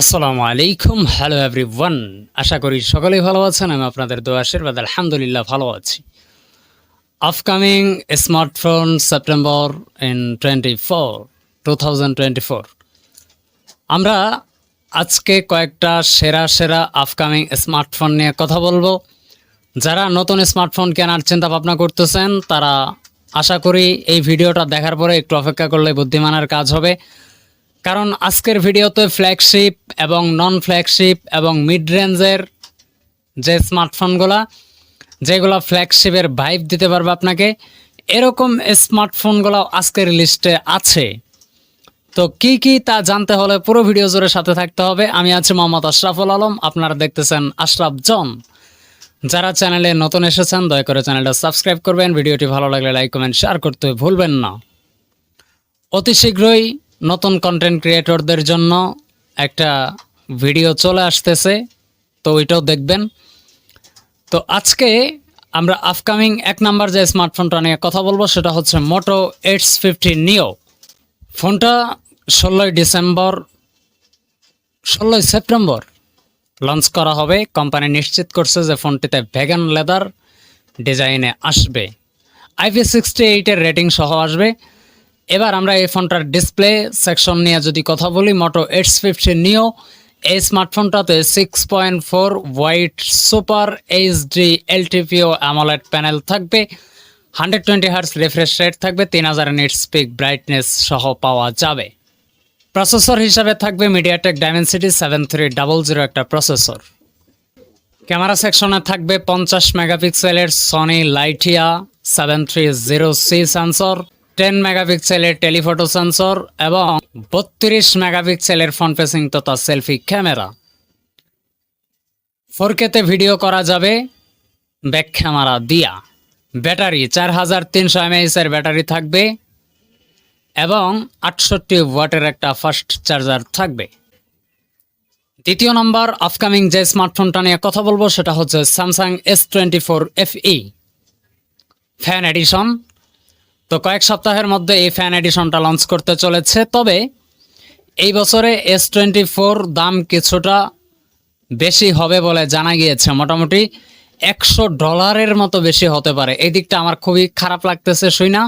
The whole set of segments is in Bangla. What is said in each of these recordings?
আসসালামু আলাইকুম। হ্যালো এভরিওয়ান আশা করি সকলেই ভালো আছেন, আমি আপনাদের দোয়া আশীর্বাদ। আলহামদুলিল্লাহ, ভালো আছি। Upcoming smartphone September in twenty four two thousand twenty four আমরা আজকে কয়েকটা সেরা সেরা আপকামিং স্মার্টফোন নিয়ে কথা বলব। যারা নতুন স্মার্টফোন কেনার চিন্তা ভাবনা করতেছেন, তারা আশা করি এই ভিডিওটা দেখার পরে একটু অপেক্ষা করলে বুদ্ধিমানের কাজ হবে। কারণ আজকের ভিডিওতে ফ্ল্যাগশিপ এবং নন ফ্ল্যাগশিপ এবং মিড রেঞ্জের যে স্মার্টফোনগুলা যেগুলো ফ্ল্যাগশিপের ভাইব দিতে পারবে আপনাকে, এরকম স্মার্টফোনগুলো আজকের লিস্টে আছে। তো কি কি তা জানতে হলে পুরো ভিডিও জুড়ে সাথে থাকতে হবে। আমি আছি মোহাম্মদ আশরাফুল আলম, আপনারা দেখতেছেন আশরাফ জন। যারা চ্যানেলে নতুন এসেছেন, দয়া করে চ্যানেলটা সাবস্ক্রাইব করবেন, ভিডিওটি ভালো লাগলে লাইক কমেন্ট শেয়ার করতে ভুলবেন না। অতি শীঘ্রই নতুন কন্টেন্ট ক্রিয়েটরদের জন্য একটা ভিডিও চলে আসতেছে, তো ওইটাও দেখবেন। তো আজকে আমরা আপকামিং এক নাম্বার যে স্মার্টফোনটা নিয়ে কথা বলব, সেটা হচ্ছে মোটো এইটস ফিফটি নিও ফোনটা ষোলোই ডিসেম্বর, ষোলোই সেপ্টেম্বর লঞ্চ করা হবে। কোম্পানি নিশ্চিত করছে যে ফোনটিতে ভেগান লেদার ডিজাইনে আসবে। আইপি সিক্সটি এইটের রেটিং সহ আসবে। এবার আমরা এই ফোনটার ডিসপ্লে সেকশন নিয়ে যদি কথা বলি মোটো এইটস ফিফটি নিও এই স্মার্টফোনটাতে six point four white super HD LTPO AMOLED panel থাকবে hundred twenty hertz refresh rate থাকবে তিন হাজার নিট স্পিক ব্রাইটনেস সহ পাওয়া যাবে। প্রসেসর হিসাবে থাকবে MediaTek Dimensity seven three double zero একটা প্রসেসর ক্যামেরা সেকশনে থাকবে পঞ্চাশ মেগাপিক্সেলের Sony Lytia seven three zero C sensor ten মেগাপিক্সেলের টেলিফটো সেন্সর এবং বত্রিশ মেগাপিক্সেলের ফ্রন্ট ফেসিং তথা সেলফি ক্যামেরা। ফোর কেতে ভিডিও করা যাবে ব্যাক ক্যামেরা দিয়া। ব্যাটারি চার হাজার তিনশো এমএইচের ব্যাটারি থাকবে এবং আটষট্টি ওয়াটের একটা ফাস্ট চার্জার থাকবে। দ্বিতীয় নম্বর আপকামিং যে স্মার্টফোনটা নিয়ে কথা বলব সেটা হচ্ছে Samsung S twenty four F E fan edition. তো কয়েক সপ্তাহের মধ্যে এই ফ্যান এডিশনটা লঞ্চ করতে চলেছে। তবে এই বছরে এস টোয়েন্টি ফোর দাম কিছুটা বেশি হবে বলে জানা গিয়েছে। মোটামুটি একশো ডলারের মতো বেশি হতে পারে। এই দিকটা আমার খুবই খারাপ লাগতেছে, শুই না।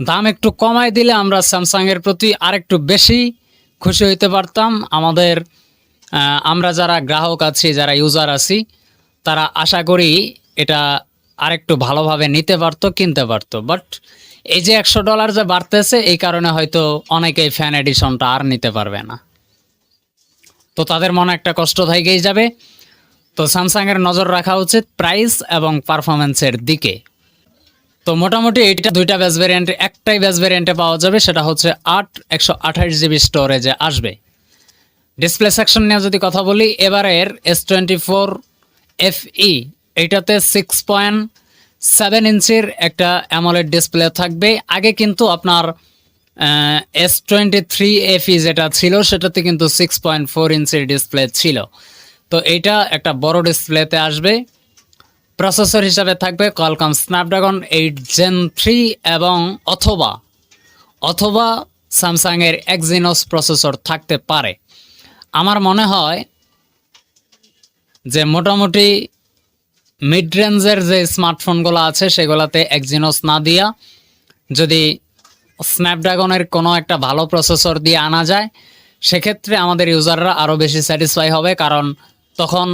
দাম একটু কমায় দিলে আমরা স্যামসাংয়ের প্রতি আরেকটু বেশি খুশি হইতে পারতাম। আমাদের আমরা যারা গ্রাহক আছি, যারা ইউজার আছি, তারা আশা করি এটা আরেকটু ভালোভাবে নিতে পারতো, কিনতে পারতো। বাট এই যে একশো ডলার যে বাড়তেছে, এই কারণে হয়তো অনেকেই ফ্যান এডিশনটা আর নিতে পারবে না। তো তাদের মনে একটা কষ্ট থেকেই যাবে। তো স্যামসাংয়ের নজর রাখা উচিত প্রাইস এবং পারফরমেন্সের দিকে। তো মোটামুটি এইটা দুইটা ব্যাস ভ্যারিয়েন্টে একটাই ব্যাস ভ্যারিয়েন্টে পাওয়া যাবে, সেটা হচ্ছে আট, একশো আঠাশ জিবি স্টোরেজে আসবে। ডিসপ্লে সেকশন নিয়ে যদি কথা বলি, এবারের S twenty four F E এইটাতে সিক্স পয়েন্ট সেভেন ইঞ্চির একটা অ্যামোলেড ডিসপ্লে থাকবে। আগে কিন্তু আপনার এস টোয়েন্টি থ্রি এফ যেটা ছিল, সেটাতে কিন্তু সিক্স পয়েন্ট ফোর ইঞ্চির ডিসপ্লে ছিল। তো এইটা একটা বড় ডিসপ্লেতে আসবে। প্রসেসর হিসাবে থাকবে Qualcomm Snapdragon eight gen three এবং অথবা অথবা স্যামসাংয়ের এক্সিনোস প্রসেসর থাকতে পারে। আমার মনে হয় যে মোটামুটি মিড রেঞ্জের যে স্মার্টফোনগুলো আছে, সেগুলোতে এক্সিনোস না দিয়া যদি স্ন্যাপড্রাগনের কোনো একটা ভালো প্রসেসর দিয়ে আনা যায়, সেক্ষেত্রে আমাদের ইউজাররা আরও বেশি স্যাটিসফাই হবে। কারণ তখন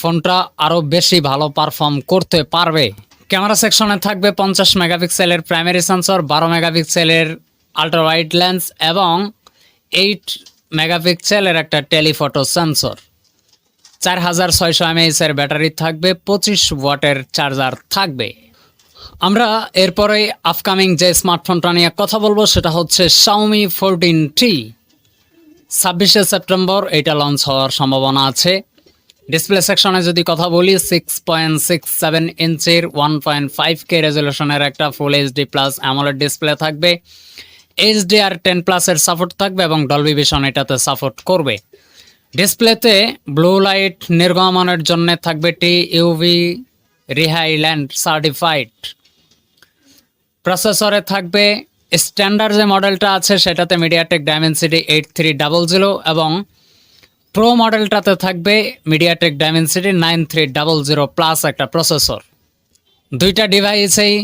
ফোনটা আরও বেশি ভালো পারফর্ম করতে পারবে। ক্যামেরা সেকশনে থাকবে পঞ্চাশ মেগাপিক্সেলের প্রাইমারি সেন্সর বারো মেগাপিক্সেলের আল্ট্রা ওয়াইড লেন্স এবং এইট মেগাপিক্সেলের একটা টেলিফটো সেন্সর চার হাজার ছয়শো এমএইচের ব্যাটারি থাকবে, পঁচিশ ওয়াটের চার্জার থাকবে। আমরা এরপরে আপকামিং যে স্মার্টফোনটা নিয়ে কথা বলব, সেটা হচ্ছে শাওমি ফোরটিন টি ছাব্বিশে সেপ্টেম্বর, এটা লঞ্চ হওয়ার সম্ভাবনা আছে। ডিসপ্লে সেকশনে যদি কথা বলি সিক্স পয়েন্ট সিক্স সেভেন ইঞ্চির ওয়ান পয়েন্ট ফাইভ কে রেজলিউশনের একটা full HD plus AMOLED display থাকবে। এইচডি আর টেন প্লাসের সাপোর্ট থাকবে এবং ডলবি ভিশন এটাতে সাপোর্ট করবে। ডিসপ্লেতে ব্লু লাইট নির্গমনের জন্য থাকবে টি ইউভি রিহাইল্যান্ড সার্টিফাইড। প্রসেসরে থাকবে স্ট্যান্ডার্ড যে মডেলটা আছে, সেটাতে MediaTek Dimensity eight three double zero এবং প্রো মডেলটাতে থাকবে MediaTek Dimensity nine three double zero plus একটা প্রসেসর দুইটা ডিভাইসেই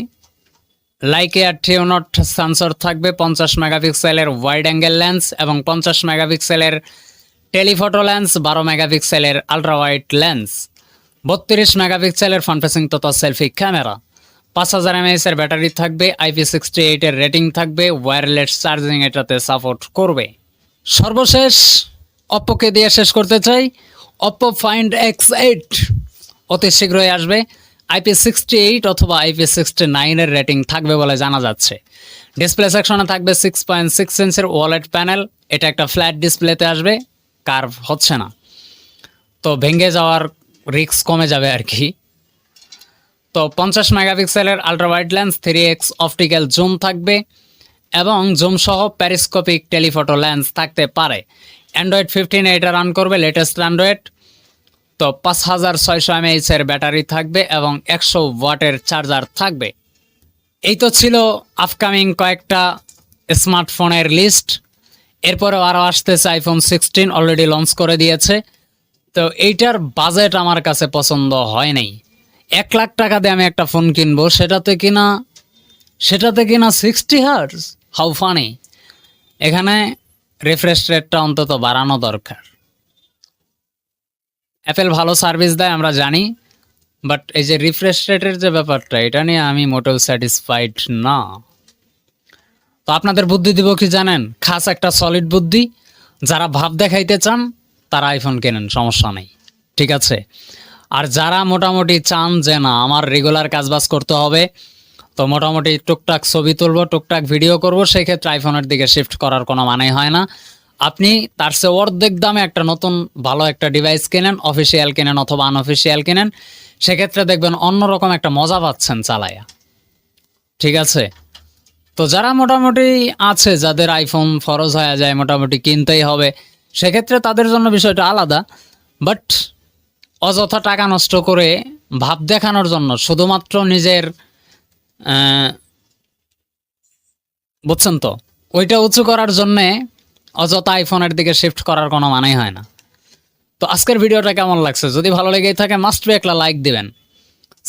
লাইকে আর থিওনট সেন্সর থাকবে, পঞ্চাশ মেগাপিক্সেলের ওয়াইড অ্যাঙ্গেল লেন্স এবং পঞ্চাশ মেগাপিক্সেলের টেলিফটো লেন্স বারো মেগাপিক্সেলের আলট্রা ওয়াইড লেন্স, বত্রিশ মেগাপিক্সেলের ফ্রন্ট ফেসিং তথা সেলফি ক্যামেরা পাঁচ হাজার এমএএস এর ব্যাটারি থাকবে আইপি সিক্সটি এইটের রেটিং থাকবে ওয়্যারলেস চার্জিং এটাতে সাপোর্ট করবে। সর্বশেষ অপ্পোকে দিয়ে শেষ করতে চাই অপ্পো ফাইন্ড এক্স এইট অতি শীঘ্রই আসবে আইপি সিক্সটি এইট অথবা আইপি সিক্সটি নাইনের রেটিং থাকবে বলে জানা যাচ্ছে। ডিসপ্লে সেকশনে থাকবে সিক্স পয়েন্ট সিক্স ইঞ্চের ওয়ালেট প্যানেল এটা একটা ফ্ল্যাট ডিসপ্লেতে আসবে। কার্ভ হচ্ছে না। তো ভেঙে যাওয়ার রিস্ক কমে যাবে আর কি। তো পঞ্চাশ মেগাপিক্সেলের ultra wide lens three x optical zoom থাকবে এবং জুম সহ প্যারিস্কোপিক টেলিফটো লেন্স থাকতে পারে। অ্যান্ড্রয়েড ফিফটিন এটা রান করবে লেটেস্ট অ্যান্ড্রয়েড তো পাঁচ হাজার ছয়শো এর ব্যাটারি থাকবে এবং একশো ওয়াটের চার্জার থাকবে। এই তো ছিল আপকামিং কয়েকটা স্মার্টফোনের লিস্ট এরপরেও আরও আসতেছে আইফোন সিক্সটিন অলরেডি লঞ্চ করে দিয়েছে। তো এইটার বাজেট আমার কাছে পছন্দ হয় নাই। এক লাখ টাকা দিয়ে আমি একটা ফোন কিনবো, সেটাতে কিনা সেটাতে কিনা সিক্সটি হার্স হাউ ফানি এখানে রিফ্রেশ রেটটা অন্তত বাড়ানো দরকার। অ্যাপেল ভালো সার্ভিস দেয়, আমরা জানি। বাট এই যে রিফ্রেশ রেটের যে ব্যাপারটা, এটা নিয়ে আমি মোটেও স্যাটিসফাইড না। তো আপনাদের বুদ্ধি দিব কি জানেন? খাস একটা সলিড বুদ্ধি। যারা ভাব দেখাইতে চান, তারা আইফোন কেনেন, সমস্যা নেই। ঠিক আছে? আর যারা মোটামুটি চান যে, না, আমার রেগুলার কাজবাজ করতে হবে, তো মোটামুটি টুকটাক ছবি তুলবো, টুকটাক ভিডিও করব সেই ক্ষেত্রে আইফোনের দিকে শিফট করার কোনো মানে হয় না। আপনি তার চেয়ে অর্ধেক দামে একটা নতুন ভালো একটা ডিভাইস কেনেন অফিসিয়াল কেনেন অথবা আনঅফিসিয়াল কেনেন, সেক্ষেত্রে দেখবেন অন্যরকম একটা মজা পাচ্ছেন চালায়া। ঠিক আছে? তো যারা মোটামুটি আছে, যাদের আইফোন ফরজ হয়ে যায়, মোটামুটি কিনতেই হবে, সেক্ষেত্রে তাদের জন্য বিষয়টা আলাদা। বাট অযথা টাকা নষ্ট করে ভাব দেখানোর জন্য শুধুমাত্র নিজের বুঝছেন তো? ওইটা উঁচু করার জন্যে অযথা আইফোনের দিকে শিফট করার কোনো মানেই হয় না। তো আজকের ভিডিওটা কেমন লাগছে? যদি ভালো লেগেই থাকে মাস্ট বি একটা লাইক দিবেন।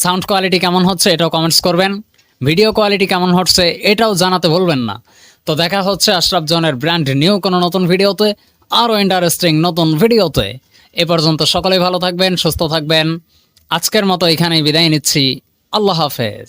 সাউন্ড কোয়ালিটি কেমন হচ্ছে, এটাও কমেন্টস করবেন। ভিডিও কোয়ালিটি কেমন হচ্ছে এটাও জানাতে ভুলবেন না। তো দেখা হচ্ছে আশরাফ জনের ব্র্যান্ড নিউ কোনো নতুন ভিডিওতে, আরও ইন্টারেস্টিং নতুন ভিডিওতে। এ পর্যন্ত সকলেই ভালো থাকবেন, সুস্থ থাকবেন। আজকের মতো এখানেই বিদায় নিচ্ছি। আল্লাহ হাফেজ।